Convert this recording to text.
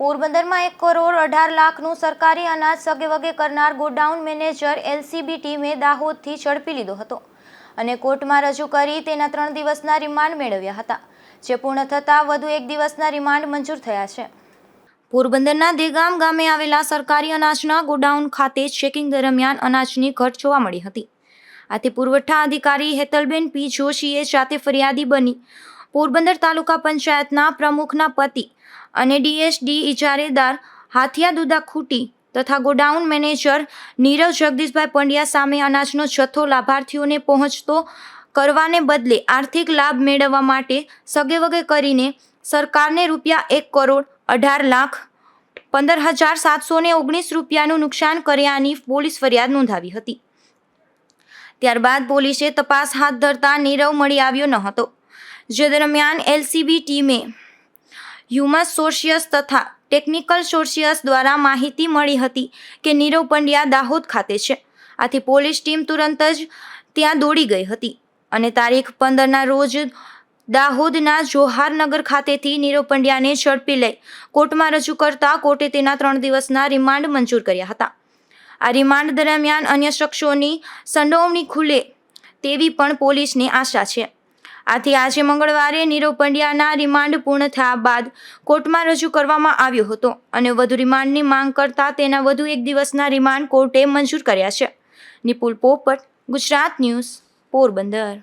પોરબંદરમાં એક કરોડ અઢાર લાખનું સરકારી અનાજ સગેવગે કરનાર ગોડાઉન મેનેજર એલસીબી ટીમે દાહોદથી ઝડપી લીધો હતો અને કોર્ટમાં રજૂ કરી તેના ત્રણ દિવસના રિમાન્ડ મેળવ્યા હતા, જે પૂર્ણ થતાં વધુ એક દિવસના રિમાન્ડ મંજૂર થયા છે. પોરબંદરના દેગામ ગામે આવેલા સરકારી અનાજના ગોડાઉન ખાતે ચેકિંગ દરમિયાન અનાજની ઘટ જોવા મળી હતી. આથી પુરવઠા અધિકારી હેતલબેન પી જોશીએ જાતે ફરિયાદી બની પોરબંદર તાલુકા પંચાયતના પ્રમુખના પતિ અને ડીએસડી ઇજારેદાર હાથિયા દુદા ખૂટી તથા ગોડાઉન મેનેજર નીરવ જગદીશભાઈ પંડ્યા સામે અનાજનો જથ્થો લાભાર્થીઓને પહોંચતો કરવાને બદલે આર્થિક લાભ મેળવવા માટે સગેવગે કરીને સરકારને રૂપિયા એક કરોડ અઢાર લાખ પંદર હજાર સાતસો ને ઓગણીસ રૂપિયાનું નુકસાન કર્યાની પોલીસ ફરિયાદ નોંધાવી હતી. ત્યારબાદ પોલીસે તપાસ હાથ ધરતા નીરવ મળી આવ્યો ન હતો. જે દરમિયાન એલસીબી ટીમે હ્યુમસ સોર્સિયસ તથા ટેકનિકલ સોર્સિયસ દ્વારા માહિતી મળી હતી કે નીરવ પંડ્યા દાહોદ ખાતે છે. આથી પોલીસ ટીમ તુરંત જ ત્યાં દોડી ગઈ હતી અને તારીખ પંદરના રોજ દાહોદના જોહારનગર ખાતેથી નીરવ પંડ્યાને ઝડપી લઈ કોર્ટમાં રજૂ કરતા કોર્ટે તેના ત્રણ દિવસના રિમાન્ડ મંજૂર કર્યા હતા. આ રિમાન્ડ દરમિયાન અન્ય શખ્સોની સંડોવણી ખુલે તેવી પણ પોલીસને આશા છે. આથી આજે મંગળવારે નીરવ પંડ્યાના રિમાન્ડ પૂર્ણ થયા બાદ કોર્ટમાં રજૂ કરવામાં આવ્યો હતો અને વધુ રિમાન્ડની માંગ કરતા તેના વધુ એક દિવસના રિમાન્ડ કોર્ટે મંજૂર કર્યા છે. નિપુલ પોપટ, ગુજરાત ન્યૂઝ, પોરબંદર.